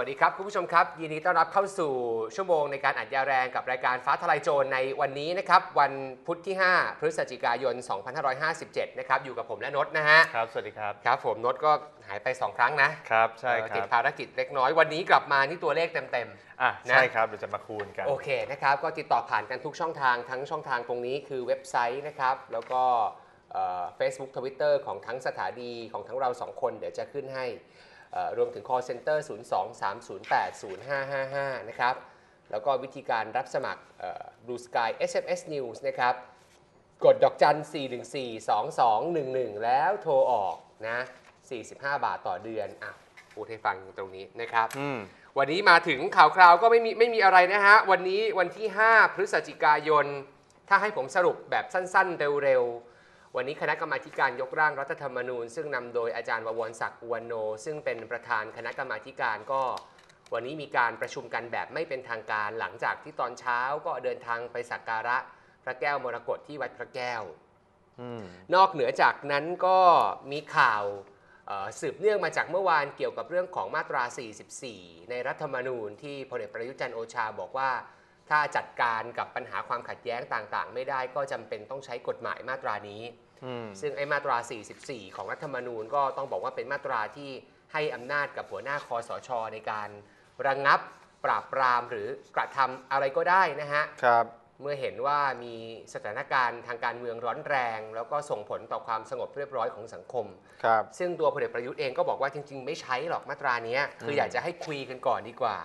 สวัสดีครับ คุณผู้ชมครับ ยินดีต้อนรับเข้าสู่ชั่วโมงในการอัดยาแรงกับรายการฟ้าทลายโจรในวันนี้นะครับ วันพุธที่ 5 พฤศจิกายน 2557 นะครับ อยู่กับผมและนดนะฮะ ครับ สวัสดีครับ ครับผมนดก็หายไป 2 ครั้งนะ ครับ ใช่คเอ่อรัติดบภารกิจเล็กน้อย วันนี้กลับมาที่ตัวเลขเต็มอะนะใช่ครับเดี๋ยวจะมาคูณกันๆโอเคนะครับ ก็ติดต่อผ่านกันทุกช่องทางทั้งช่องทางตรงนี้คือเว็บไซต์นะครับ แล้วก็เฟซบุ๊กทวิตเตอร์ของทั้งสถานีของทั้งเราสองคนเดี๋ยวจะขึ้นให้เอ่อ รวมถึง call center 02-308-0555 นะครับ แล้วก็วิธีการรับสมัครเอ่อ Blue Sky SMS News นะครับ กดดอกจัน 414-2211 แล้วโทรออกนะ 45 บาทต่อเดือน อะพูดให้ฟังตรงนี้นะครับอืมวันนี้มาถึงข่าวคราวก็ไม่มีไม่มีอะไรนะฮะ วันนี้วันที่ 5 พฤศจิกายน ถ้าให้ผมสรุปแบบสั้นๆ เร็วๆ วันนี้คณะกรรมาการยกร่างรัฐธรรมนูญ ซึ่งนำโดยอาจารย์ววรศักดิ์อุวันโน ซึ่งเป็นประธานคณะกรรมาการก็ วันนี้มีการประชุมกันแบบไม่เป็นทางการ หลังจากที่ตอนเช้าก็เดินทางไปสักการะพระแก้วมรกตที่วัดพระแก้วอนอกเหนือจากนั้นก็มีข่าวสืบเนื่องมาจากเมื่อวานเกี่ยวกับเรื่องของมาตรา 44 ในรัฐธรรมนูญที่พลเอกประยุจันทร์โอชาบอกว่า ถ้าจัดการกับปัญหาความขัดแย้งต่างๆ ไม่ได้ก็จำเป็นต้องใช้กฎหมายมาตรานี้อืมซึ่งไอ้มาตรา 44 ของรัฐธรรมนูญก็ต้องบอกว่าเป็นมาตราที่ให้อำนาจกับหัวหน้าคอสช ในการระงงับปราบปรามหรือกระทำอะไรก็ได้นะฮะครับเมื่อเห็นว่ามีสถานการณ์ทางการเมืองร้อนแรง แล้วก็ส่งผลต่อความสงบเรียบร้อยของสังคมครับซึ่งตัวพลเอกประยุทธ์เองก็บอกว่าจริง ๆ ไม่ใช้หรอกมาตราเนี้ยคืออยากจะให้คุยกันก่อนดีกว่า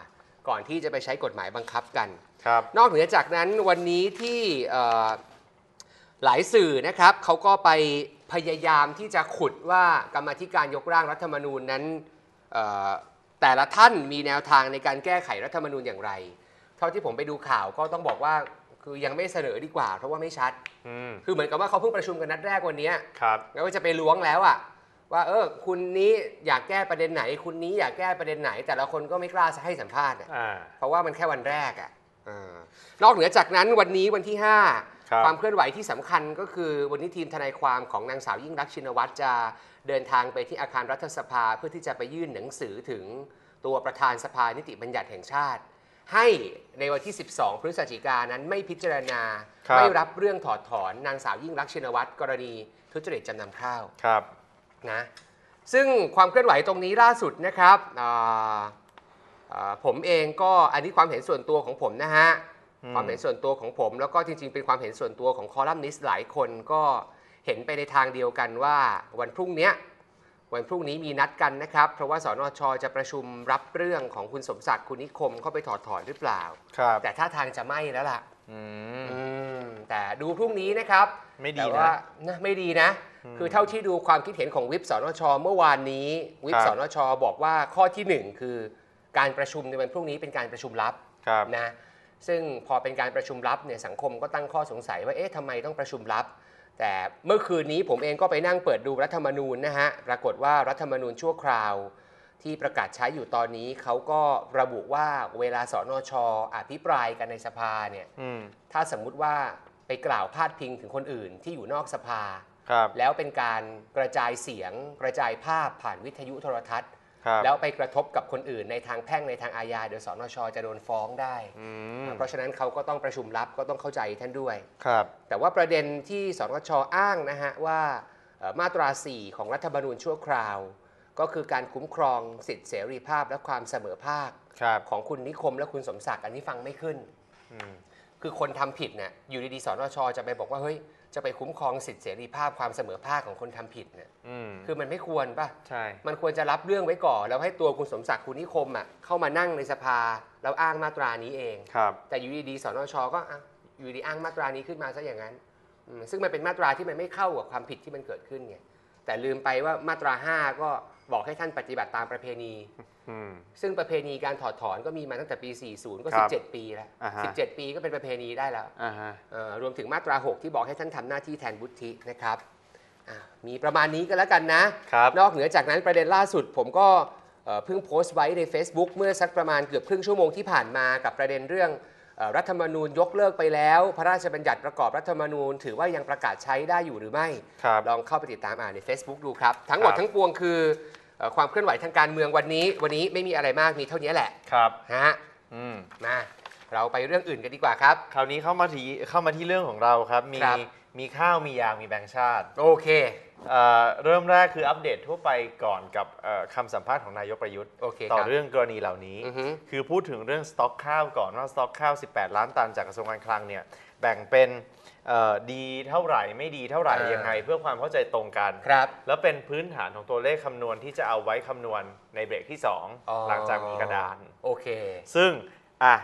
ก่อนที่จะไปใช้กฎหมายบังคับกัน ครับ นอกเหนือจากนั้นวันนี้ที่เอ่อหลายสื่อนะครับเขาก็ไปพยายามที่จะขุดว่ากรรมาธิการยกร่างรัฐธรรมนูญนั้นเอ่อแต่ละท่านมีแนวทางในการแก้ไขรัฐธรรมนูญอย่างไร เท่าที่ผมไปดูข่าวก็ต้องบอกว่าคือยังไม่เสนอดีกว่า เพราะว่าไม่ชัด อืม คือเหมือนกับว่าเขาเพิ่งประชุมกันนัดแรกวันเนี้ยครับ แล้วก็จะไปล้วงแล้วอะ ว่าเออคุณนี้อยากแก้ประเด็นไหน คุณนี้อยากแก้ประเด็นไหน แต่ละคนก็ไม่กล้าจะให้สัมภาษณ์อะอ่า เพราะว่ามันแค่วันแรกอะ่ะนอกเหนือจากนั้นวันนี้วันที่5ครับความเคลื่อนไหวที่สำคัญก็คือวันนี้ทีมทนายความของนางสาวยิ่งรักษณ์ชินวัตรจะเดินทางไปที่อาคารรัฐสภาเพื่อที่จะไปยื่นหนังสือถึงตัวประธานสภานิติบัญญัติแห่งชาติ ให้ในวันที่ 12 พฤศจิกายนนั้นไม่พิจารณาครับ ไม่รับเรื่องถอดถอนนางสาวยิ่งรักษณ์ชินวัตรกรณีทุจริตจำนำข้าว ครับ นะซึ่งความเคลื่อนไหวตรงนี้ล่าสุดนะครับอ่าอ่าผมเองก็อันนี้ความเห็นส่วนตัวของผมนะฮะอืมความเห็นส่วนตัวของผม แล้วก็จริงๆ เป็นความเห็นส่วนตัวของคอลัมนิสต์หลายคนก็เห็นไปในทางเดียวกันว่าวันพรุ่งเนี้ยวันพรุ่งนี้มีนัดกันนะครับ เพราะว่าสนชจะประชุมรับเรื่องของคุณสมศักดิ์คุณนิคมเข้าไปถอดถอนหรือเปล่าครับแต่ท่าทางจะไม่แล้วล่ะอืมอืมแต่ดูพรุ่งนี้นะครับ ไม่ดีแต่นะว่านะไม่ดีนะอืม คือเท่าที่ดูความคิดเห็นของวิปสนช เมื่อวานนี้ วิปครับสนช บอกว่าข้อที่หนึ่งคือการประชุมในวันพรุ่งนี้เป็นการประชุมลับครับนะซึ่งพอเป็นการประชุมลับเนี่ยสังคมก็ตั้งข้อสงสัยว่าเอ๊ะทำไมต้องประชุมลับ แต่เมื่อคืนนี้ผมเองก็ไปนั่งเปิดดูรัฐธรรมนูญนะฮะปรากฏว่ารัฐธรรมนูญชั่วคราว ที่ประกาศใช้อยู่ตอนนี้เขาก็ระบุว่าเวลาสนชอภิปรายกันในสภาเนี่ยอืมถ้าสมมุติว่าไปกล่าวพาดพิงถึงคนอื่นที่อยู่นอกสภา ครับ แล้วเป็นการกระจายเสียงกระจายภาพผ่านวิทยุโทรทัศน์ ครับ แล้วไปกระทบกับคนอื่นในทางแพ่งในทางอาญาเดี๋ยวสนชจะโดนฟ้องได้ อืมเพราะฉะนั้นเขาก็ต้องประชุมลับก็ต้องเข้าใจท่านด้วย ครับ แต่ว่าประเด็นที่สนชอ้างนะฮะว่าเอ่อมาตรา 4 ของรัฐธรรมนูญชั่วคราว ก็คือการคุ้มครองสิทธิเสรีภาพและความเสมอภาค ครับ ของคุณนิคมและคุณสมศักดิ์อันนี้ฟังไม่ขึ้น อืม คือคนทำผิดเนี่ยอยู่ดีๆสนชจะไปบอกว่าเฮ้ย จะไปคุ้มครองสิทธิเสรีภาพความเสมอภาคของคนทำผิดเนี่ยอืม คือมันไม่ควรป่ะใช่ มันควรจะรับเรื่องไว้ก่อน แล้วให้ตัวคุณสมศักดิ์คุณนิคมอะเข้ามานั่งในสภาแล้วอ้างมาตรานี้เอง ครับ แต่อยู่ดีๆสนชก็อะอยู่ดีอ้างมาตรานี้ขึ้นมาซะอย่างนั้นอืมซึ่งมันเป็นมาตราที่มันไม่เข้ากับความผิดที่มันเกิดขึ้นไงแต่ลืมไปว่ามาตรา 5 ก็ บอกให้ท่านปฏิบัติตามประเพณีอืมซึ่งประเพณีการถอดถอนก็มีมาตั้งแต่ปี 40 ก็ ครับ17 ปีแล้ว อ่าฮะ 17 ปีก็เป็นประเพณีได้แล้วอ่าฮะ เอ่อรวมถึงมาตรา 6 ที่บอกให้ท่านทำหน้าที่แทนบุตรนะครับอะมีประมาณนี้ก็แล้วกันนะ ครับ นอกเหนือจากนั้นประเด็นล่าสุดผมก็เอ่อเพิ่งโพสต์ไว้ใน Facebook เมื่อสักประมาณเกือบครึ่งชั่วโมงที่ผ่านมากับประเด็นเรื่องเอ่อ รัฐธรรมนูญยกเลิกไปแล้ว พระราชบัญญัติประกอบรัฐธรรมนูญ ถือว่ายังประกาศใช้ได้อยู่หรือไม่ ครับ ลองเข้าไปติดตามอ่านใน Facebook ดูครับ ทั้งหมดครับ ทั้งปวงคือเอ่อความเคลื่อนไหวทางการเมืองวันนี้ วันนี้ไม่มีอะไรมากมีเท่านี้แหละครับ ฮะอืม มาเราไปเรื่องอื่นกันดีกว่าครับ คราวนี้เข้ามาที่เข้ามาที่เรื่องของเราครับ มีครับ มีข้าวมียางมีแบงค์ชาติโอเคเอ่อเริ่มแรกคืออัปเดตทั่วไปก่อนกับเอ่อคำสัมภาษณ์ของนายกประยุทธ์ โอเคต่อครับ เรื่องกรณีเหล่านี้ อือฮึ คือพูดถึงเรื่องสต็อกข้าวก่อนว่าสต็อกข้าว 18 ล้านตันจากกระทรวงการคลังเนี่ยแบ่งเป็นเอ่อดีเท่าไหร่ไม่ดีเท่าไหร่อ่ายัยังไง เพื่อความเข้าใจตรงกัน ครับ แล้วเป็นพื้นฐานของตัวเลขคำนวณที่จะเอาไว้คำนวณในเบรกที่ อ๋อ 2 หลังจากมีกระดาน โอเค ซึ่ง อะ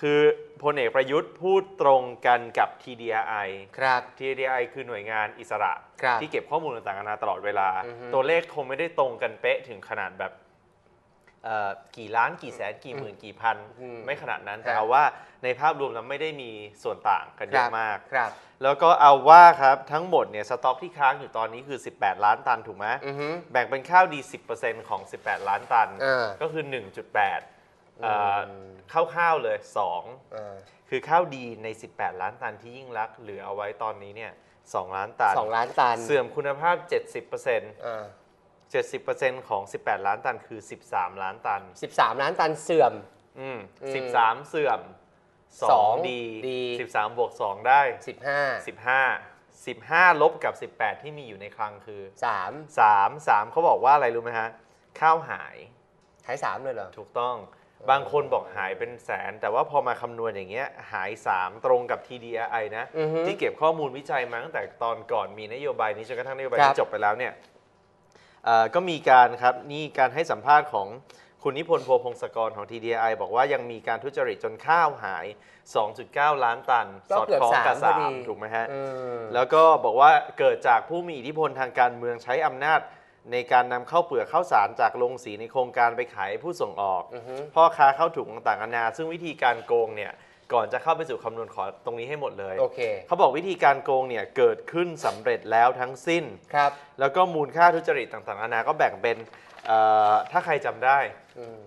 คือ พลเอกประยุทธ์พูดตรงกันกับ TDI ครับ TDI คือหน่วยงานอิสระครับที่เก็บข้อมูลต่างๆนานาตลอดเวลา อือฮึตัวเลขคงไม่ได้ตรงกันเป๊ะถึงขนาดแบบเอ่อกี่ล้านกี่แสนกี่หมื่นกี่พัน อืมไม่ขนาดนั้น ครับ แต่เอาว่าในภาพรวมแล้วไม่ได้มีส่วนต่างกันเยครัอะบมาก ครับ แล้วก็เอาว่าครับทั้งหมดเนี่ยสต็อกที่ค้างอยู่ตอนนี้คือ 18 ล้านตันถูกไหมอือฮึ แบ่งเป็นข้าวดี 10%ของ 18 ล้านตันอ่าก็คือ 1.8เอ่ออข้าวๆเลย 2 อ่าคือข้าวดีใน 18 ล้านตันที่ยิ่งรักษณ์เหลือเอาไว้ตอนนี้เนี่ย2ล้านตัน สองล้านตันเสื่อมคุณภาพ 70%อ่า70%ของ 18 ล้านตันคือ 13 ล้านตัน สิบสามล้านตันเสื่อม อืมอืม13เสื่อมสอง2ดีดี13บวก2ได้สิบห้า15 15ลบกับ18ที่มีอยู่ในคลังคือสาม3 3เขาบอกว่าอะไรรู้ไหมฮะ ข้าวหายใช้สามเลยเหรอ ถูกต้อง บางคนบอกหายเป็นแสน แต่ว่าพอมาคำนวณอย่างเงี้ยหาย 3 ตรงกับ TDI นะ อือฮึที่เก็บข้อมูลวิจัยมาตั้งแต่ตอนก่อนมีนโยบายนี้จนกระทั่งนโยบายครันี้บ จบไปแล้วเนี่ยเอ่อก็มีการครับนี่การให้สัมภาษณ์ของคุณนิพนธ์โพพงศกรของ TDI บอกว่ายังมีการทุจริตจนข้าวหาย 2.9 ล้านตัน ก็สอดเกือบคล้องกับสามพอดีสามถูกไหมฮะ อืม แล้วก็บอกว่าเกิดจากผู้มีอิทธิพลทางการเมืองใช้อำนาจ ในการนำเข้าวเปลือกข้าวสารจากโรงสีในโครงการไปขายให้ผู้ส่งออกอือฮึพ่อค้าเข้าถุงต่างๆนานาซึ่งวิธีการโกงเนี่ยก่อนจะเข้าไปสู่คำนวณขอตรงนี้ให้หมดเลยโอเคเขาบอกวิธีการโกงเนี่ยเกิดขึ้นสำเร็จแล้วทั้งสิ้น ครับ แล้วก็มูลค่าทุจริตต่างๆนานาก็แบ่งเป็นเอ่อถ้าใครจำได้ อืม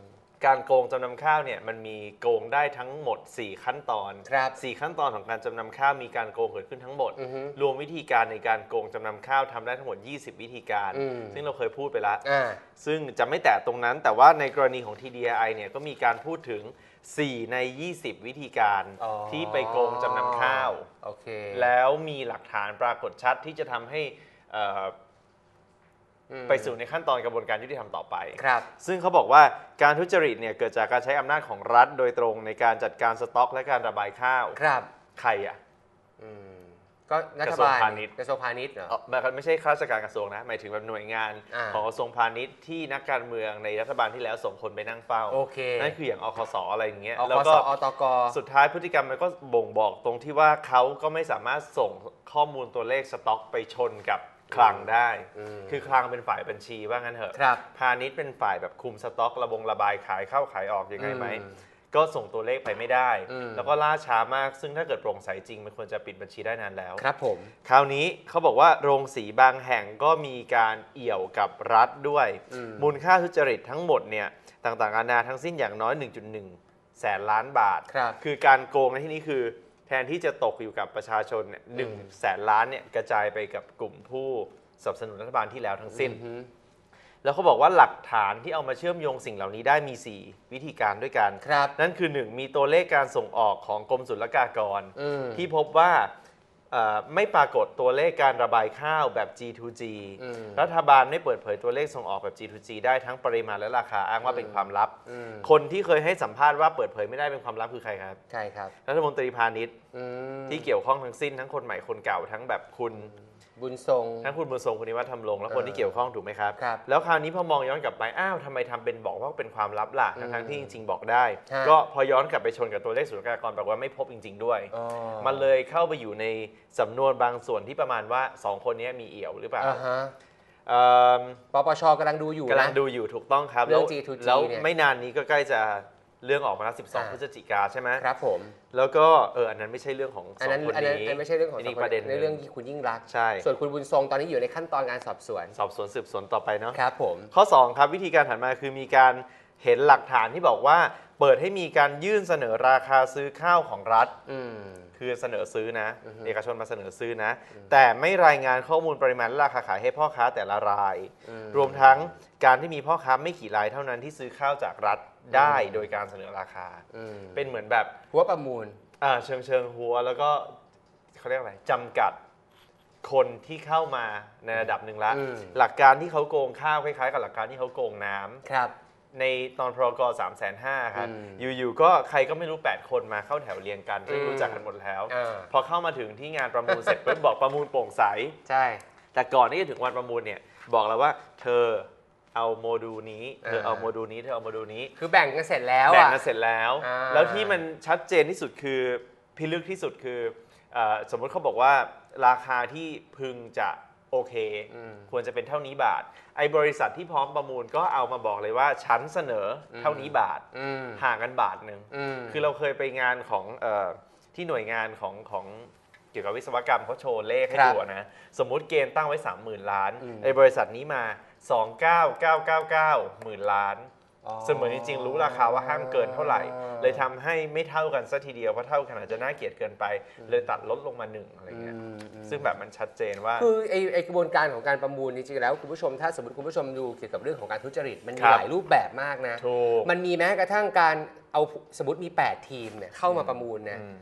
การโกงจำนำข้าวเนี่ยมันมีโกงได้ทั้งหมด 4 ขั้นตอนครับ 4 ขั้นตอนของการจำนำข้าวมีการโกงเกิดขึ้นทั้งหมด อือฮึรวมวิธีการในการโกงจำนำข้าวทำได้ทั้งหมด 20 วิธีการ อืม ซึ่งเราเคยพูดไปแล้ว อ่า ซึ่งจะไม่แตะตรงนั้น แต่ว่าในกรณีของ TDI เนี่ยก็มีการพูดถึง 4 ใน 20 วิธีการอ๋อที่ไปโกงจำนำข้าว โอเค แล้วมีหลักฐานปรากฏชัดที่จะทำให้เอ่ออืม ไปสู่ในขั้นตอนกระบวนการยุติธรรมต่อไป ครับ ซึ่งเขาบอกว่าการทุจริตเนี่ยเกิดจากการใช้อำนาจของรัฐโดยตรงในการจัดการสต็อก และการระบายข้าวครับใครอะ อืมก็รัฐกระทรวงบาลพาณิชย์ กระทรวงพาณิชย์เหรอ เอ่อไม่ครับไม่ใช่ข้าราชการกระทรวงนะ หมายถึงแบบหน่วยงานอ่า ของกระทรวงพาณิชย์ที่นักการเมืองในรัฐบาลที่แล้วส่งคนไปนั่งเฝ้า โอเคนั่นคืออย่างอคสอะไรอย่างเงี้ย อแล้วคก็สอตก สุดท้ายพฤติกรรมมันก็บ่งบอกตรงที่ว่าเขาก็ไม่สามารถส่งข้อมูลตัวเลขสต็อกไปชนกับ คลังได้อืมคือคลังเป็นฝ่ายบัญชีว่างั้นเถอะครับพาณิชย์เป็นฝ่ายแบบคุมสต็อกระบงระบายขายเข้าขายออกยังไงไหมอืมก็ส่งตัวเลขไปไม่ได้อืมแล้วก็ล่าช้ามาก ซึ่งถ้าเกิดโปร่งใสจริง มันควรจะปิดบัญชีได้นานแล้ว ครับผม คราวนี้เขาบอกว่าโรงสีบางแห่งก็มีการเอี่ยวกับรัฐด้วยอืมมูลค่าทุจริตทั้งหมดเนี่ยต่างๆนานาทั้งสิ้นอย่างน้อย 1.1 แสนล้านบาทครับคือการโกงในที่นี้คือแทนที่จะตกอยู่กับประชาชนเนี่ยหนึ่งแสนล้านเนี่ยกระจายไปกับกลุ่มผู้สนับสนุนรัฐบาลที่แล้วทั้งสิ้นอือฮึแล้วเขาบอกว่าหลักฐานที่เอามาเชื่อมโยงสิ่งเหล่านี้ได้มี 4 วิธีการด้วยกันครับนั่นคือ 1 มีตัวเลขการส่งออกของกรมศุลกากรอืมที่พบว่าเอ่อ ไม่ปรากฏตัวเลขการระบายข้าวแบบ G2G อืมรัฐบาลไม่เปิดเผยตัวเลขส่งออกแบบ G2G ได้ทั้งปริมาณและราคาอ้างว่าเป็นความลับอืมคนที่เคยให้สัมภาษณ์ว่าเปิดเผยไม่ได้เป็นความลับคือใครครับ ใช่ครับ รัฐมนตรีพาณิชย์อืมที่เกี่ยวข้องทั้งสิ้นทั้งคนใหม่คนเก่าทั้งแบบคุณ บุญทรง ทั้งคุณบุญทรงคุณนิวัฒน์ทำลงและคนเออที่เกี่ยวข้องถูกไหมครับ ครับแล้วคราวนี้พอมองย้อนกลับไป อ้าวทำไมทำเป็นบอกว่าเป็นความลับล่ะ อืมทั้งๆที่จริง ๆ บอกได้ ฮะ ก็พอย้อนกลับไปชนกับตัวเลขศุลกากรบอกว่าไม่พบจริง ๆ ด้วย อ๋อ มันเลยเข้าไปอยู่ในสำนวนบางส่วนที่ประมาณว่า2คนนี้มีเอี่ยวหรือเปล่าอ่าฮะเอิ่มปปชกำลังดูอยู่นะ กำลังดูอยู่ถูกต้องครับเรื่องแล้ว G2G แล้วเนี่ย ไม่นานนี้ก็ใกล้จะ เรื่องออกมาแล้วอ่า12พฤศจิกาใช่ไหมครับผม แล้วก็เอออันนั้นไม่ใช่เรื่องของอันสอนั้งนคนอันนั้นนี้อันไม่ใช่เรื่องของนนี้สคประเด็นหในนึ่งเรื่องที่คุณยิ่งรักษณ์ใช่ ส่วนคุณบุญทรงตอนนี้อยู่ในขั้นตอนการสอบสวน สอบสวนสืบสวนต่อไปเนาะ ครับผม ข้อ 2 ครับ วิธีการถัดมาคือมีการเห็นหลักฐานที่บอกว่า เปิดให้มีการยื่นเสนอราคาซื้อข้าวของรัฐ อืม คือเสนอซื้อนะอือฮึเอกชนมาเสนอซื้อนะ แต่ไม่รายงานข้อมูลปริมาณและราคาขายให้พ่อค้าแต่ละรายอืมรวมทั้งการที่มีพ่อค้าไม่กี่รายเท่านั้นที่ซื้อข้าวจากรัฐ ได้อืมโดยการเสนอราคา อืมเป็นเหมือนแบบหัวประมูล อ่าเชิงเชิงหัวแล้วก็เขาเรียกอะไรจำกัดคนที่เข้ามาในระดับหนึ่งละอืม หลักการที่เขาโกงข้าวคล้ายๆ กับหลักการที่เขาโกงน้ำ ครับ ในตอนพรกสามแสนห้าครับ อืมอยู่ๆ ก็ใครก็ไม่รู้ 8 คนมาเข้าแถวเรียงกันซึ่งอืม รู้จักกันหมดแล้วอ่าพอเข้ามาถึงที่งานประมูลเสร็จปุ๊บ บอกประมูลโปร่งใส ใช่ แต่ก่อนที่จะถึงวันประมูลเนี่ย บอกแล้วว่า เธอ เอาโมดูลนี้เธอเอาโมดูลนี้เธอเอาโมดูลนี้คือแบ่งกันเสร็จแล้วแบ่งอะกันเสร็จแล้ว อ่า แล้วที่มันชัดเจนที่สุดคือพิลึกที่สุดคือเออสมมติเขาบอกว่าราคาที่พึงจะโอเคอืมควรจะเป็นเท่านี้บาท ไอ้บริษัทที่พร้อมประมูลก็เอามาบอกเลยว่าฉันเสนอเท่านี้บาทอืมห่างกันบาทหนึ่ง อืม คือเราเคยไปงานของเออที่หน่วยงานของของเกี่ยวกับวิศวกรรมเขาโชว์เลขให้ครับดูอะนะ สมมุติเกณฑ์ตั้งไว้ 30,000 ล้านอืมไอ้บริษัทนี้มา 29999หมื่นล้าน เสมือนจริงๆรู้ราคาว่าห้ามเกินเท่าไหร่ เลยทำให้ไม่เท่ากันสัทีเดียวเพราะเท่ากันอาจจะน่าเกลียดเกินไป เลยตัดลดลงมาหนึ่งอะไรเงี้ยอืมอืมซึ่งแบบมันชัดเจนว่า คือไอไอกระบวนการของการประมูลจริงๆแล้วคุณผู้ชมถ้าสมมติคุณผู้ชมดูเกี่ยวกับเรื่องของการทุจริตมันมีครับหลายรูปแบบมากนะ ถูกมันมีแม้กระทั่งการเอาสมมติมี 8 ทีมเนี่ยเข้ามาประมูลเนี่ยอืม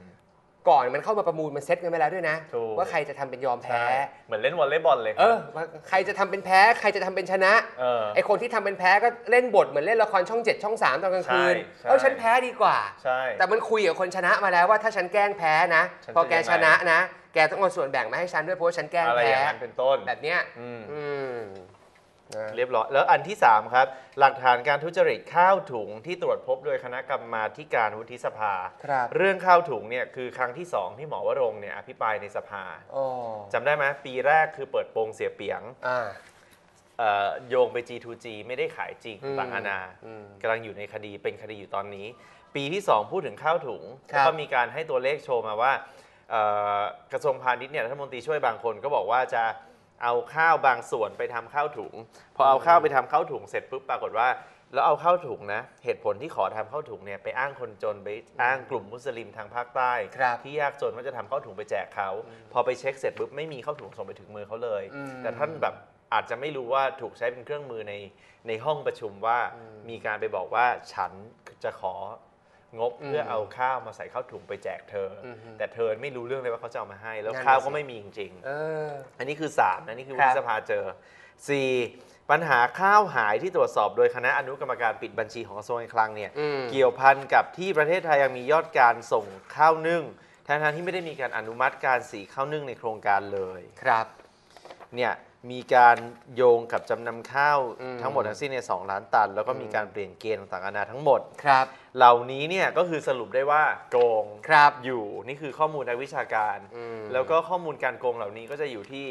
ก่อนมันเข้ามาประมูลมันเซ็ตกันไปแล้วด้วยนะ ถูก ว่าใครจะทำเป็นยอมแพ้ใช่เหมือนเล่นวอลเลย์บอลเลยคเอรับอว่าใครจะทำเป็นแพ้ใครจะทำเป็นชนะ เออ ไอคนที่ทำเป็นแพ้ก็เล่นบทเหมือนเล่นละครช่อง7ช่อง3ตอนกลางคืนใช่ใช่ เออฉันแพ้ดีกว่า ใช่ แต่มันคุยกับคนชนะมาแล้วว่าถ้าฉันแกล้งแพ้นะ ฉันพอจะแกยังไง ชนะนะ แกต้องเอาส่วนแบ่งมาให้ฉันด้วยเพราะว่าฉันแกล้งอะไรอแพ้ ย่างนั้นเป็นต้น แบบเนี้ยอืม อืม นะเรียบร้อยแล้วอันที่ 3 ครับ หลักฐานการทุจริตข้าวถุงที่ตรวจพบโดยคณะกรรมาธิการวุฒิสภา ครับเรื่องข้าวถุงเนี่ยคือครั้งที่ 2 ที่หมอวรงค์เนี่ยอภิปรายในสภาอ๋อจำได้ไหมปีแรกคือเปิดโปงเสียเปียงอ่า เอ่อโยงไป G2G ไม่ได้ขายจริงอืมต่างอานาอืมกำลังอยู่ในคดีเป็นคดีอยู่ตอนนี้ ปีที่ 2 พูดถึงข้าวถุงครับ แล้วก็มีการให้ตัวเลขโชว์มาว่าเอ่อกระทรวงพาณิชย์เนี่ยรัฐมนตรีช่วยบางคนก็บอกว่าจะ เอาข้าวบางส่วนไปทำข้าวถุง พอเอาข้าวไปทำข้าวถุงเสร็จปุ๊บปรากฏว่าแล้วเอาข้าวถุงนะ เหตุผลที่ขอทำข้าวถุงเนี่ยไปอ้างคนจนไปอ้างกลุ่มมุสลิมทางภาคใต้ครับที่ยากจนว่าจะทำข้าวถุงไปแจกเขา พอไปเช็คเสร็จปุ๊บไม่มีข้าวถุงส่งไปถึงมือเขาเลยอืมแต่ท่านแบบอาจจะไม่รู้ว่าถูกใช้เป็นเครื่องมือในในห้องประชุมว่าอืมมีการไปบอกว่าฉันจะขอ งบอืมเพื่อเอาข้าวมาใส่ข้าวถุงไปแจกเธออมแต่เธอไม่รู้เรื่องเลยว่าเขาจะเอามาให้ แล้วนั่นน่ะข้าวสิก็ไม่มีจริงเออๆอันนี้คือ3นะนี่คือครัวุบฒิสภาเจอ 4. ปัญหาข้าวหายที่ตรวจสอบโดยคณะอนุกรรมการปิดบัญชีของกระทรวงการคลังเนี่ยอืมเกี่ยวพันกับที่ประเทศไทยยังมียอดการส่งข้าวนึ่งทั้งๆที่ไม่ได้มีการอนุมัติการสีข้าวนึ่งในโครงการเลยครับเนี่ย มีการโยงกับจำนำข้าวอืม ทั้งหมดทั้งสิ้นในย2ล้านตัน แล้วก็มีอืมการเปลี่ยนเกณฑ์ต่างๆนานาทั้งหมด ครับ เหล่านี้เนี่ยก็คือสรุปได้ว่าโกงครับอยู่นี่คือข้อมูลทางวิชาการ อืม แล้วก็ข้อมูลการโกงเหล่านี้ก็จะอยู่ที่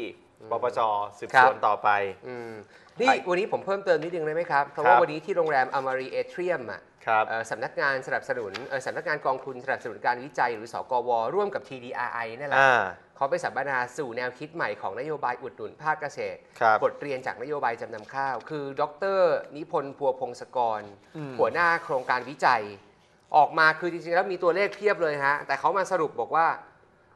ปปจสืบครัสบวนต่อไป อืมนี่วันนี้ผมเพิ่มเติมนิดนึงได้ไหมครับ เพราะครัว่าบวันนี้ที่โรงแรมอมารีเอเทียมอะครับ เอ่อสำนักงานสนับสนุนเอ่อสำนักงานกองทุนสนับสนุนการวิจัยหรือสกว ร่วมกับ TDRI นั่นแหละ อ่า เขาไปสัมมนาสู่แนวคิดใหม่ของนโยบายอุดหนุนภาคเกษตรครับบทเรียนจากนโยบายจำนำข้าว คือ ดร นิพนธ์พัวพงศกร อืม หัวหน้าโครงการวิจัย ออกมาคือจริงๆแล้วมีตัวเลขเพียบเลยฮะ แต่เขามาสรุปบอกว่า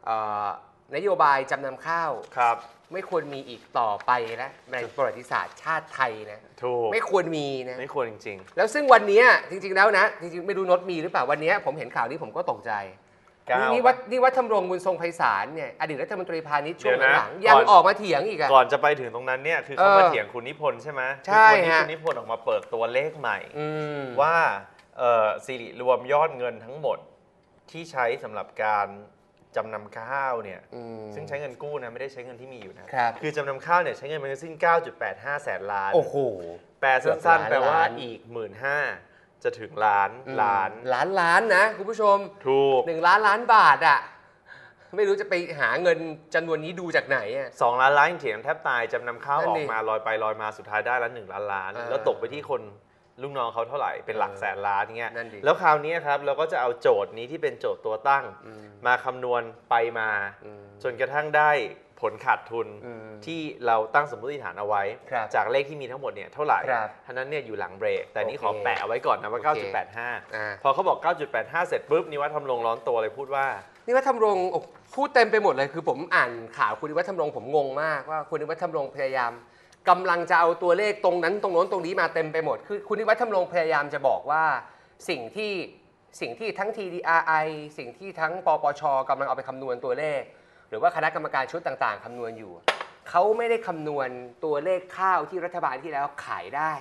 เอ่อนโยบายจำนำข้าว ครับ ไม่ควรมีอีกต่อไปนะในประวัติศาสตร์ชาติไทยนะ ถูก ไม่ควรมีนะ ไม่ควรจริง แล้วซึ่งวันเนี้ยจริงๆแล้วนะ จริงๆ ไม่รู้นดมีหรือเปล่าวันเนี้ยผมเห็นข่าวนี้ผมก็ตกใจ ๆก้าวนี่วัดนี่วัดธรรมรงบุญทรงไพศาลเนี่ยอดีตรัฐมนตรีพาณิชย์ช่วงเดี๋ยวนะหลังๆยังก่อน ออกมาเถียงอีกอะ ก่อนจะไปถึงตรงนั้นเนี่ยคือเขาเออมาเถียงคุณนิพนธ์ใช่ไหมใช่คือวันนี้ฮะ คุณนิพนธ์ออกมาเปิดตัวเลขใหม่ อืม ว่าเอ่อสิริรวมยอดเงินทั้งหมดที่ใช้สำหรับการจำนำข้าวเนี่ยอืมซึ่งใช้เงินกู้นะไม่ได้ใช้เงินที่มีอยู่นะครับคือจำนำข้าวเนี่ยใช้เงินไปทั้งสิ้น 9.85 แสนล้านโอ้โห แปลสั้นๆเกืแปลอบล้านว่าล้านอีก 1 5ื่น จะถึงล้านล้านล้านล้านนะคุณผู้ชมถูกหนึ่งล้านล้านบาทอะไม่รู้จะไปหาเงินจำนวนนี้ดูจากไหนอะสองล้านล้านยังเถียงแทบตายจำนำข้าวนั่อนอดิกมาลอยไปลอยมาสุดท้ายได้ละหนึ่งล้านล้านเออแล้วตกไปที่คนลูกน้องเขาเท่าไหร่เป็นหลักเออแสนล้านเงี้ยนั่นดิแล้วคราวนี้ครับเราก็จะเอาโจทย์นี้ที่เป็นโจทย์ตัวตั้งอืมมาคำนวณไปมาอืมจนกระทั่งได้ ผลขาดทุนอืมที่เราตั้งสมมติฐานเอาไว้ครับจากเลขที่มีทั้งหมดเนี่ยเท่าไหร่ครับท่านั้นเนี่ยอยู่หลังเบรก แต่นี่โอเคขอแปะเอาไว้ก่อนนะว่าโอเค9.85อ่าพอเขาบอก 9.85 เสร็จปุ๊บนิวัฒน์ทำรงร้อนตัวเลยพูดว่านี่ว่าทำรงโอ้พูดเต็มไปหมดเลยคือผมอ่านข่าวคุณนิวัฒน์ทำรงผมงงมากว่าคุณนิวัฒน์ทำรงพยายามกำลังจะเอาตัวเลขตรงนั้นตรงโน้นตรงนี้มาเต็มไปหมด คือคุณนิวัฒน์ทำรงพยายามจะบอกว่าสิ่งที่สิ่งที่ทั้ง TDRI สิ่งที่ทั้งปปชกำลังเอาไปคำนวณตัวเลข หรือว่าคณะกรรมการชุดต่างๆคำนวณอยู่ เขาไม่ได้คำนวณตัวเลขข้าวที่รัฐบาลที่แล้วขายได้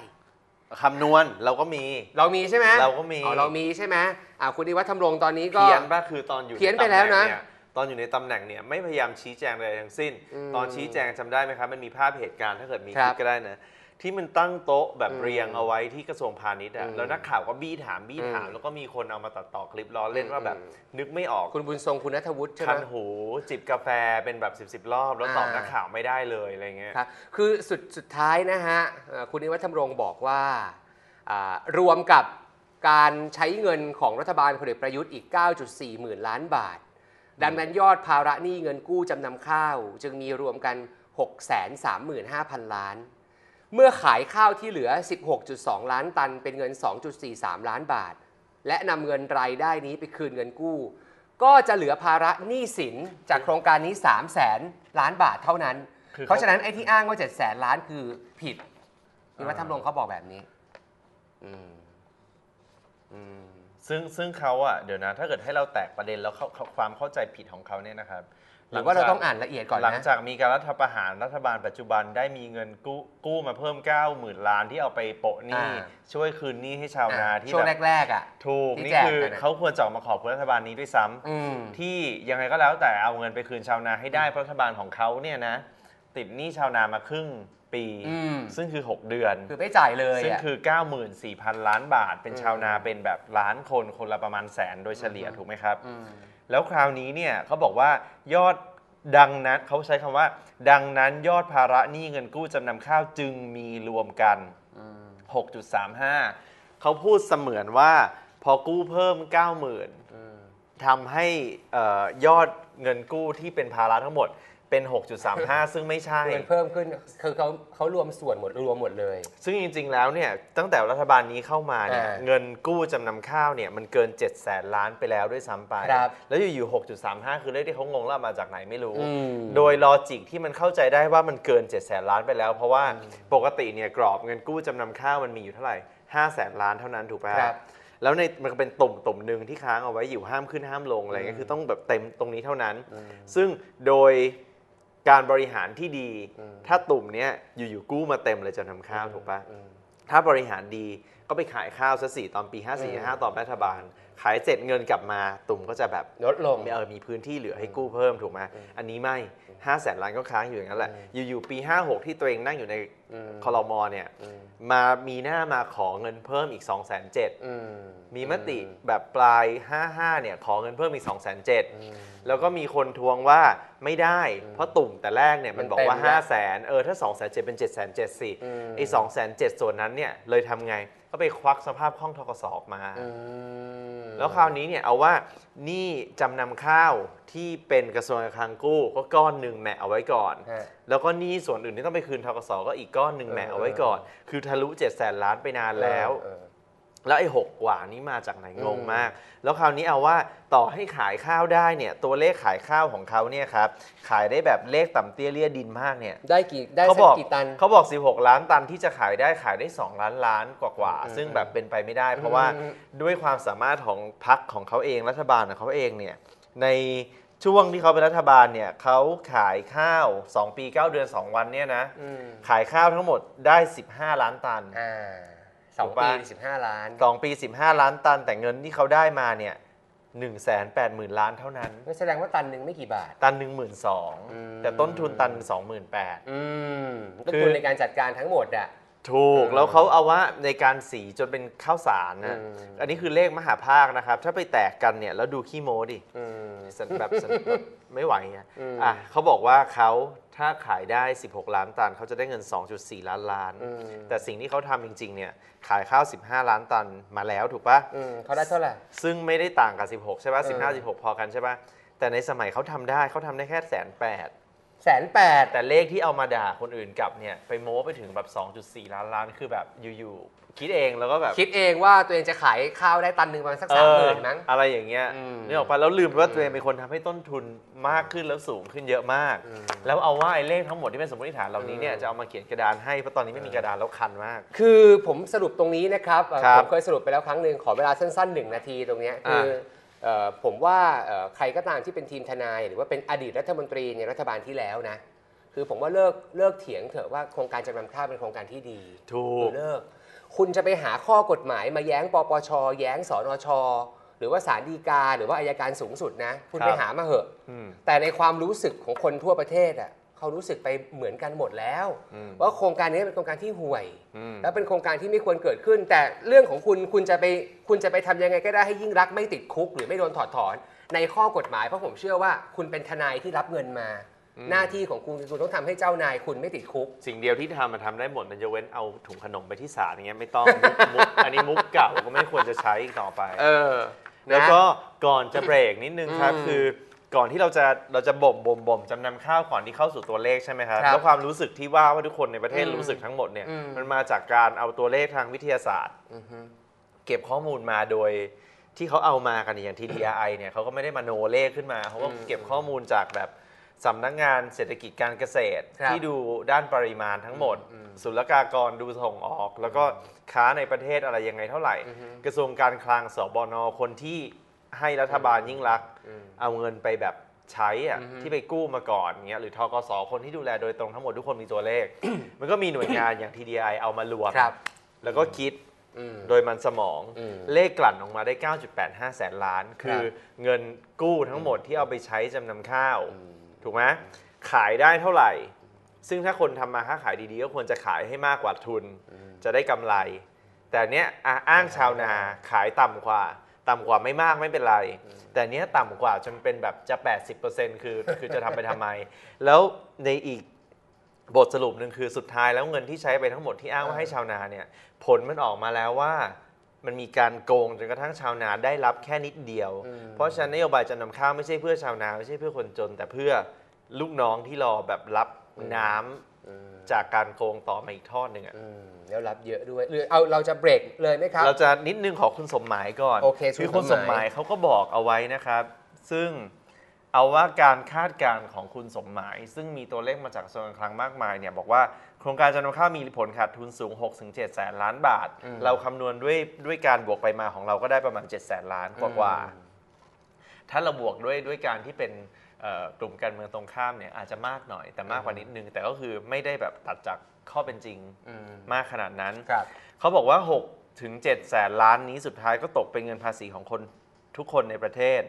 คำนวณเราก็มี เรามีใช่ไหมเราก็มี อ๋อเรามีใช่ไหมอ่าคุณนิวัฒน์ทำรงตอนนี้ก็ เพี้ยนป่ะคือตอนอยู่เพี้ยนใไปแล้วนะตำหงเยตอนอยู่ในตำแหน่งเนี่ยไม่พยายามชี้แจงอะไรทั้งสิ้น อืมตอนชี้แจงจำได้ไหมครับ มันมีภาพเหตุการณ์ถ้าเกิดมีคครับลิปก็ได้นะ ที่มันตั้งโต๊ะแบบอืมเรียงเอาไว้ที่กระทรวงพาณิชย์อะอืมแล้วนักข่าวก็บี้ถามบี้ถามอืมแล้วก็มีคนเอามาตัดต่อคลิปล้อเล่นว่าแบบอืมนึกไม่ออกคุณบุญทรงคุณนัทวุฒิใช่ไหคัมนหูจิบกาแฟเป็นแบบสิบสิบรอบ แล้วตอบอ่านักข่าวไม่ได้เลยอะไรเงี้ย ครับคือสุดสุดท้ายนะฮะเอ่อคุณนิวัฒน์ธรรมรงค์บอกว่าอ่ารวมกับการใช้เงินของรัฐบาลพลเอกประยุทธ์อีก 9.4 หมื่นล้านบาท ดังนั้นยอดภาระหนี้เงินกู้จำนำข้าว จึงมีรวมกัน 635,000 ล้าน เมื่อขายข้าวที่เหลือ 16.2 ล้านตันเป็นเงิน 2.43 ล้านบาท และนำเงินรายได้นี้ไปคืนเงินกู้ ก็จะเหลือภาระหนี้สินจากโครงการนี้ 3 0 0แสนล้านบาทเท่านั้น คือเขา เพราะฉะนั้นไอ้ที่อ้างว่า 7 0 0แสนล้านคือผิดนี่ว่าทำรงเขาบอกแบบนี้ อืมอืม ซึ่งซึ่งเขาอะเดี๋ยวนะ ถ้าเกิดให้เราแตกประเด็นแล้วเขาเขาความเข้าใจผิดของเขาเนี่ยนะครับ หรือว่าเราจกต้องอ่านละเอียดก่อนหลังนะจากมีการรัฐประหารรัฐบาลปัจจุบันได้มีเงินกู้กู้มาเพิ่ม 9 0,000 ล้านที่เอาไปโปะหนี้อ่าช่วยคืนหนี้ให้ชาวนาอะที่ช่วงแบบแรกๆอะถูกที่นี่แจกคือกันอะเขาควรจะออกมาขอบคุณรัฐบาลนี้ด้วยซ้ำอืมที่ยังไงก็แล้วแต่เอาเงินไปคืนชาวนาให้ได้เพราะรัฐบาลของเขาเนี่ยนะ ติดหนี้ชาวนามาครึ่งปีอืมซึ่งคือ 6 เดือน คือไม่จ่ายเลยซึ่งอะคือ 94,000 ล้านบาท เป็นอืมชาวนาเป็นแบบล้านคนคนละประมาณแสนโดยเฉลี่ยอืมถูกไหมครับอืม แล้วคราวนี้เนี่ยเขาบอกว่ายอดดังนั้นเขาใช้คำว่า ดังนั้นยอดภาระหนี้เงินกู้จำนำข้าวจึงมีรวมกันอืม6.35 เขาพูดเสมือนว่า พอกู้เพิ่ม 90,000อืมทำให้เอ่อยอดเงินกู้ที่เป็นภาระทั้งหมด เป็น 6.35 ซึ่งไม่ใช่เงินเพิ่มขึ้นคือเขาเขารวมส่วนหมดรวมหมดเลย ซึ่งจริง ๆ แล้วเนี่ยตั้งแต่รัฐบาลนี้เข้ามาเนี่ยอ่าเงินกู้จำนำข้าวเนี่ยมันเกิน7 0 0แสนล้านไปแล้วด้วยซ้ำไป ครับแล้วอยู่ๆ6.35 คือเลขที่เขางงแล้วมาจากไหนไม่รู้ อืม โดยลอจิกที่มันเข้าใจได้ว่ามันเกิน7 0 0แสนล้านไปแล้ว เพราะว่าปกติเนี่ยกรอบเงินกู้จำนำข้าวมันมีอยู่เท่าไหร่5แสนล้านเท่านั้นถูกไหมครับ แล้วในมันก็เป็นตุ่มตุ่มหนึ่งที่ค้างเอาไว้อยู่ห้ามขึ้นห้ามลงอะไรเงี้อืยมคือต้องแบบเต็มตรงนี้เท่านั้นอืมซึ่งโดย การบริหารที่ดีอืมถ้าตุ่มเนี้ยอยู่ๆกู้มาเต็มเลยจะนำข้าวถูกปะอืมถ้าบริหารดีก็ไปขายข้าวซะสี่ตอนปีอืม54 5ตอนรัฐบาล ขายเสร็จเงินกลับมาตุ่มก็จะแบบลดลงเออมีพื้นที่เหลือให้กู้เพิ่มถูกไหมอืมอันนี้ไม่ 5แสนล้านก็ค้างอยู่อย่างนั้นแหละอืมอยู่ๆปี 56 ที่ตัวเองนั่งอยู่ในอืมคอรมอเนี่ยอืมมามีหน้ามาขอเงินเพิ่มอีก2 7 0 0 0 0อืมมีมติแบบปลาย 55 เนี่ย ขอเงินเพิ่มอีก2 7 0 0 0อืมแล้วก็มีคนทวงว่าไม่ได้อืมเพราะตุ่มแต่แรกเนี่ย มันมันบอกว่าเต็มแล้ว5 0 0 0 0 0เออ ถ้า2 7 0 0 0เป็น 7 7 0 0 0สิอืมไอ้2 7 0 0 0ส่วนนั้นเนี่ย เลยทำไง ก็ไปควักสภาพคล่องทกสออกมาอืม แล้วคราวนี้เนี่ยเอาว่านี่จำนำข้าวที่เป็นกระทรวงการคลังกู้ก็ก้อนหนึ่งแหมะเอาไว้ก่อน ฮะ แล้วก็หนี้ส่วนอื่นที่ต้องไปคืนทกสก็อีกก้อนหนึ่งแหมะเอาไว้ก่อน คือทะลุ7 0 0 0 0ล้านไปนานแล้ว เออ แล้วไอ้หกกว่านี้มาจากไหนงงอืมมาก แล้วคราวนี้เอาว่าต่อให้ขายข้าวได้เนี่ยตัวเลขขายข้าวของเขาเนี่ยครับขายได้แบบเลขต่ำเตี้ยเลี่ยดินมากเนี่ยได้กี่ได้เขาสับกอกกี่ตันเขาบอก 16 ล้านตันที่จะขายได้ขายได้ 2 ล้านล้านกว่าอืมๆซึ่งแบบเป็นไปไม่ได้ เพราะว่าอืมด้วยความสามารถของพรรคของเขาเองรัฐบาลของเขาเองเนี่ยในช่วงที่เขาเป็นรัฐบาลเนี่ยเขาขายข้าว 2 ปี 9 เดือน 2 วันเนี่ยนะอืมขายข้าวทั้งหมดได้ 15 ล้านตันอ่า สองถูกปีปะ สิบห้าล้าน สองปี 15 ล้านตัน แต่เงินที่เขาได้มาเนี่ย1 8 0 0 0 0 ล้านเท่านั้น ก็แสดงว่าตันหนึ่งไม่กี่บาท ตัน 1 2 0 0อืม0แต่ต้นทุนตัน 28,000 อืมต้นคือทุนในการจัดการทั้งหมดอะ ถูกอืมแล้วเขาเอาว่าในการสีจนเป็นข้าวสารนะ อืม อันนี้คือเลขมหาภาคนะครับ ถ้าไปแตกกันเนี่ย แล้วดูขี้โม้ดิอืม สันแบบสันแบบไม่ไหวอะอืม อะเขาบอกว่าเขา ถ้าขายได้ 16 ล้านตัน เขาจะได้เงิน 2.4 ล้านล้านอืมแต่สิ่งที่เขาทำจริง ๆ เนี่ย ขายข้าว 15 ล้านตันมาแล้วถูกปะอืมเขาได้เท่าไหร่ ซึ่งไม่ได้ต่างกับ 16 ใช่ป่ะเออ15 16 พอกันใช่ป่ะแต่ในสมัยเขาทำได้เขาทำได้แค่แสนแปดแสนแปดแต่เลขที่เอามาด่าคนอื่นกลับเนี่ย ไปโม้ไปถึงแบบ 2.4 ล้านล้านคือแบบอยู่ๆ คิดเองแล้วก็แบบคิดเองว่าตัวเองจะขายข้าวได้ตันหนึ่งประมาณสักสามหมื่นมั้งเอออะไรอย่างเงี้ยอืมนี่ออกไปแล้วลืมไปว่าตัวเองเป็นคนทำให้ต้นทุนมากขึ้นแล้วสูงขึ้นเยอะมากอืมแล้วเอาว่าไอ้เลขทั้งหมดที่เป็นสมมติฐานเหล่านี้เนี่ยอืมจะเอามาเขียนกระดานให้เพราะตอนนี้ไม่มีกระดานแล้วคันมาก คือผมสรุปตรงนี้นะครับเอ่อครับผมเคยสรุปไปแล้วครั้งหนึ่งขอเวลาสั้นๆหนึ่งนาทีตรงเนี้ยคือเอ่อผมว่าเอ่อใครก็ตามที่เป็นทีมทนาย หรือว่าเป็นอดีตรัฐมนตรีในรัฐบาลที่แล้วนะคือผมว่าเลิกเลิกเถียงเถอะว่าโครงการจำนำข้าวเป็นโครงการที่ดีถูคืกอเลิก คุณจะไปหาข้อกฎหมายมาแย้งปปช แย้งสนช หรือว่าศาลฎีกา หรือว่าอายการสูงสุดนะ คุณครับไปหามาเหอะอืมแต่ในความรู้สึกของคนทั่วประเทศอะเขารู้สึกไปเหมือนกันหมดแล้วอืมว่าโครงการนี้เป็นโครงการที่ห่วยอืมแล้วเป็นโครงการที่ไม่ควรเกิดขึ้น แต่เรื่องของคุณคุณจะไปคุณจะไปทำยังไงก็ได้ให้ยิ่งรักษณ์ไม่ติดคุก หรือไม่โดนถอดถอน ในข้อกฎหมายเพราะผมเชื่อว่า คุณเป็นทนายที่รับเงินมา หน้าที่ของคุณคือคุณต้องทำให้เจ้านายคุณไม่ติดคุก สิ่งเดียวที่ทำมาทำได้หมดมันจะเว้นเอาถุงขนมไปที่ศาลอย่างเงี้ยไม่ต้องมุกมุกอันนี้มุกเก่าก็ไม่ควรจะใช้อีกต่อไป เออแล้วก็ก่อนจะเบรกนิดนึงครับ อืมคือก่อนที่เราจะเราจะบ่มบ่มบ่มจำนำข้าวก่อนที่เข้าสู่ตัวเลขใช่ไหมครับครับแล้วความรู้สึกที่ว่าว่าทุกคนในประเทศอืมรู้สึกทั้งหมดเนี่ยอืม มันมาจากการเอาตัวเลขทางวิทยาศาสตร์ อือฮึ เก็บข้อมูลมาโดยที่เขาเอามากันอย่าง TDRI เนี่ยเขาก็ไม่ได้มาโนเลขขึ้นมาเขาก็อืมเก็บข้อมูลจากแบบ สำนักงานเศรษฐกิจการเกษตร ครับที่ดูด้านปริมาณทั้งหมดอืมศุลกากรดูส่งออก แล้วก็ค้าในประเทศอะไรยังไงเท่าไหร่ อือฮึกระทรวงการคลังสบนคนที่ให้รัฐบาลยิ่งรักษณ์อืมเอาเงินไปแบบใช้อะอือฮึ ที่ไปกู้มาก่อนเงี้ยหรือทกสคนที่ดูแลโดยตรงทั้งหมดทุกคนมีตัวเลข มันก็มีหน่วยงานอย่าง TDI เอามารวมครับแล้วก็คิด อืม โดยมันสมองอืมเลขกลั่นออกมาได้ 9.85 แสนล้าน คือเงินกู้ทั้งหมดที่เอาไปใช้จำนำข้าว อืม ถูกไหมขายได้เท่าไหร่ ซึ่งถ้าคนทำมาค้าขายดีๆ ก็ควรจะขายให้มากกว่าทุน จะได้กำไร แต่เนี้ยอะอ้างชาวนาขายต่ำกว่า ต่ำกว่าไม่มากไม่เป็นไร แต่เนี้ยต่ำกว่าจนเป็นแบบจะ 80%คือคือจะทำไปทำไม แล้วในอีกบทสรุปหนึ่งคือสุดท้ายแล้วเงินที่ใช้ไปทั้งหมดที่อ้างว่าให้ชาวนาเนี่ย ผลมันออกมาแล้วว่า มันมีการโกงจนกระทั่งชาวนาได้รับแค่นิดเดียวอืมเพราะฉะนั้นนโยบายจำนำข้าวไม่ใช่เพื่อชาวนาไม่ใช่เพื่อคนจน แต่เพื่อลูกน้องที่รอแบบรับน้ำอืมจากการโกงต่อมาอีกทอดหนึ่งอะอืมแล้วรับเยอะด้วยหรือเอาเราจะเบรกเลยไหมครับ เราจะนิดนึงขอคุณสมหมายก่อนโอเคคือคุคุณณสสมมหหมามายยเขาก็บอกเอาไว้นะครับ ซึ่ง เอาว่าการคาดการณ์ของคุณสมหมาย ซึ่งมีตัวเลขมาจากกระทรวงการคลังมากมายเนี่ยบอกว่าโครงการจำนำข้าวมีผลขาดทุนสูง 6-7 แสนล้านบาทอืมเราคำนวณด้วยด้วยการบวกไปมาของเราก็ได้ประมาณ 7 แสนล้านกว่าๆถ้าเราบวกด้วยด้วยการที่เป็นเอ่อกลุ่มการเมืองตรงข้ามเนี่ยอาจจะมากหน่อยแต่มากกว่านิดนึง แต่ก็คือไม่ได้แบบตัดจากข้อเป็นจริงอืมมากขนาดนั้นครับเขาบอกว่า6ถึง7แสนล้านนี้สุดท้ายก็ตกเป็นเงินภาษีของคนทุกคนในประเทศ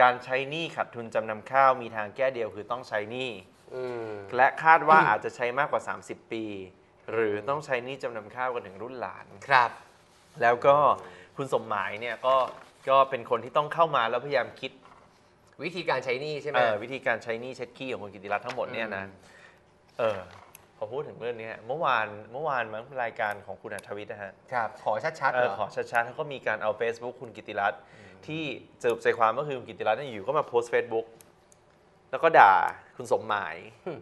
การใช้หนี้ขาดทุนจำนำข้าวมีทางแก้เดียวคือต้องใช้หนี้อืม และคาดว่าอาจจะใช้มากกว่า 30 ปี หรือต้องใช้หนี้จำนำข้าวกันถึงรุ่นหลาน ครับ แล้วก็คุณสมหมายเนี่ยก็ก็เป็นคนที่ต้องเข้ามาแล้วพยายามคิดวิธีการใช้หนี้ใช่ไหม เอ่อวิธีการใช้หนี้เช็ดขี้ของคุณกิติรัตน์ทั้งหมดเนี่ยนะอืมเออ พอพูดถึงเรื่องนี้เมื่อวานเมื่อวานมั้งรายการของคุณอัธวิทย์นะฮะครับขอชัดๆเอเหอรอขอชัดๆเขาก็มีการเอา Facebook คุณกิติรัตน์ที่สรุปใจความก็คือคุณกิติรัตน์เนี่ยอยู่ก็มาโพสต์ Facebook แล้วก็ด่าคุณสมหมายอืม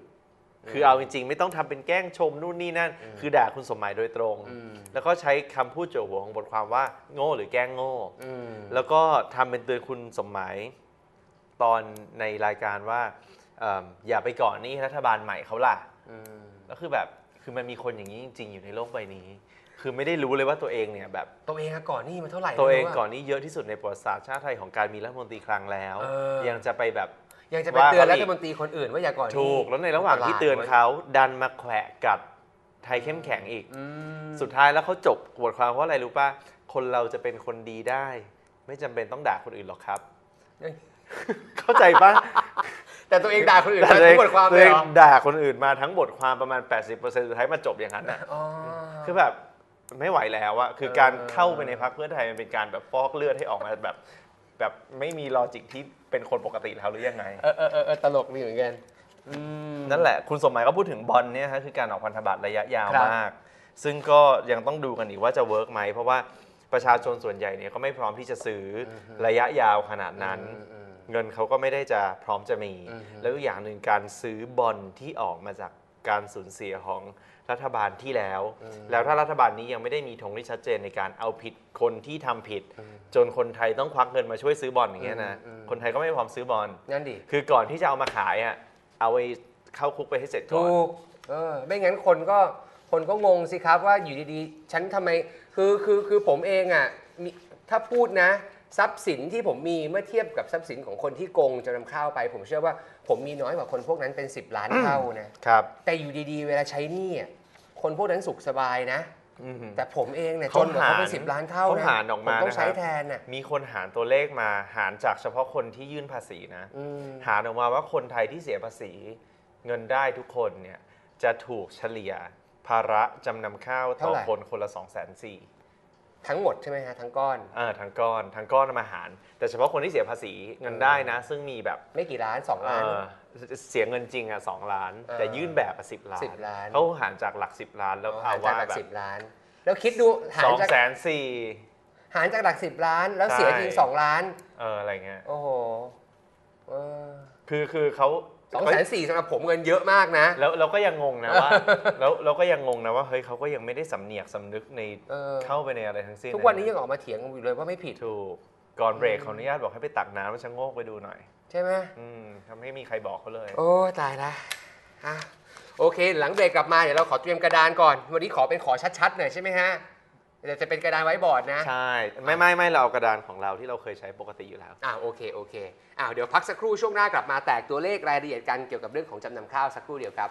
คือเอาจริง ๆ ไม่ต้องทำเป็นแกล้งชมนู่นนี่นั่น คือด่าคุณสมหมายโดยตรงอืมแล้วก็ใช้คำพูดโจหัวของบทความว่า โง่หรือแกล้งโง่อืมแล้วก็ทำเป็นเตือนคุณสมหมายตอนในรายการว่าเอิ่มอย่าไปก่อนหนี่รัฐบาลใหม่เขาล่ะอืม แล้วคือแบบคือมันมีคนอย่างนี้จริง ๆ อยู่ในโลกใบนี้ คือไม่ได้รู้เลยว่าตัวเองเนี่ยแบบ ตัวเองอะก่อนหนี้มันเท่าไหร่ตัวเองไม่รู้ะก่อนนี้เยอะที่สุดในประวัติศาสตร์ชาติไทยของการมีรัฐมนตรีคลังแล้ว เออ ยังจะไปแบบ ยังจะไปว่าเตือนเขาอีก รัฐมนตรีคนอื่นว่าอย่าก่อนหนี้ถูกแล้วในระหว่างที่เตือนเขาดันมาแขวะกัดไทยเข้มแข็งอีก อืมสุดท้ายแล้วเขาจบบทความว่าอะไรรู้ป่ะ คนเราจะเป็นคนดีได้ ไม่จำเป็นต้องด่าคนอื่นหรอกครับเอ้ยเข้าใจป่ะ แต่ตัวเองด่าคนอื่นแต่มาตัวเอทั้งงบทความตัวเลเอยงเหรอด่าคนอื่นมาทั้งบทความประมาณ 80%สุดท้ายมาจบอย่างนั้นนะอ๋อ คือแบบไม่ไหวแล้วอะคือเออการเข้าไปในพรรคเพื่อไทยมันเป็นการแบบฟอกเลือดให้ออกมาแบบ แบบไม่มีลอจิกที่เป็นคนปกติแล้วหรือยังไง เออเออเออเออตลกดีเหมือนกันอืม นั่นแหละ คุณสมหมายก็พูดถึงบอลเนี่ยฮะคือการออกพันธบัตรระยะยาวครับ มาก ซึ่งก็ยังต้องดูกันอีกว่าจะเวิร์กไหม เพราะว่าประชาชนส่วนใหญ่เนี่ยก็ไม่พร้อมที่จะซื้ออระยะยาวขนาดนั้น อืมอืม เงินเขาก็ไม่ได้จะพร้อมจะมีอือฮึแล้วอีกอย่างหนึ่งการซื้อบอลที่ออกมาจากการสูญเสียของรัฐบาลที่แล้ว แล้วถ้ารัฐบาลนี้ยังไม่ได้มีธงที่ชัดเจนในการเอาผิดคนที่ทำผิด จนคนไทยต้องควักเงินมาช่วยซื้อบอลอย่างเงี้ยนะอืมอืมคนไทยก็ไม่พร้อมซื้อบอลนั่นดิคือก่อนที่จะเอามาขายอะเอาไปเข้าคุกไปให้เสร็จก่อนถูกเออไม่งั้นคนก็คนก็งงสิครับว่าอยู่ดีๆ ฉันทำไมคือคือคือผมเองอะมีถ้าพูดนะ ทรัพย์สินที่ผมมีเมื่อเทียบกับทรัพย์สินของคนที่โกงจะนำข้าวไป ผมเชื่อว่าผมมีน้อยกว่าคนพวกนั้นเป็น 10 ล้านเท่านะครับ แต่อยู่ดีๆ เวลาใช้หนี้อะคนพวกนั้นสุขสบายนะ อืม แต่ผมเองเนี่ยจเขานกว่าเขาเป็นหารสิบล้านเท่าเขานะหารออกมาผมต้องใช้นะครับ แทนน่ะมีคนหารตัวเลขมาหารจากเฉพาะคนที่ยื่นภาษีนะ อืม หารออกมาว่าคนไทยที่เสียภาษีเงินได้ทุกคนเนี่ยจะถูกเฉลี่ยภาระจำนำข้าวต่อคนคนละ 2 4 0 0 0 0 ทั้งหมดใช่ไหมฮะทั้งก้อนเออทั้งก้อนทั้งก้อนเอามาหาร แต่เฉพาะคนที่เสียภาษีเงินได้นะ ซึ่งมีแบบไม่กี่ล้านสองล้าน เอ่อเสียเงินจริงอะสองล้าน เออแต่ยื่นแบบอะสิบล้าน10ล้าน เขาหารจากหลักสิบล้านแล้วหาเอารจากว่าหลักแบบสิบล้าน แล้วคิดดูหาสรองจากแสนสี่ หารจากหลักสิบล้าน แล้วเสียใช่จริงสองล้าน เอออะไรเงี้ย โอ้โหเออ คือคือเขา สองแสนสี่สำหรับผมเงินเยอะมากนะ แล้วเราก็ยังงงนะว่าแล้วเราก็ยังงงนะว่าเฮ้ยเขาก็ยังไม่ได้สำเนียกสำนึกในเออเข้าไปในอะไรทั้งสิ้น ทุกวันนี้ยังออกมาเถียงกันอยู่เลยว่าไม่ผิดถูกก่อนเบรกขออนุญาตบอกให้ไปตักน้ำแล้วชะโงกไปดูหน่อย ใช่ไหมอืมทำให้มีใครบอกเขาเลย โอ้ตายละอะโอเค หลังเบรกกลับมาเดี๋ยวเราขอเตรียมกระดานก่อน วันนี้ขอเป็นขอชัดๆหน่อยใช่ไหมฮะ เดี๋ยวจะเป็นกระดานไว้บอร์ดนะใช่ ไม่ไม่ไม่เราเอากระดานของเราที่เราเคยใช้ปกติอยู่แล้ว อ่าโอเคโอเคอ้าวเดี๋ยวพักสักครู่ช่วงหน้ากลับมาแตกตัวเลขรายละเอียดกันเกี่ยวกับเรื่องของจำนำข้าวสักครู่เดียวครับ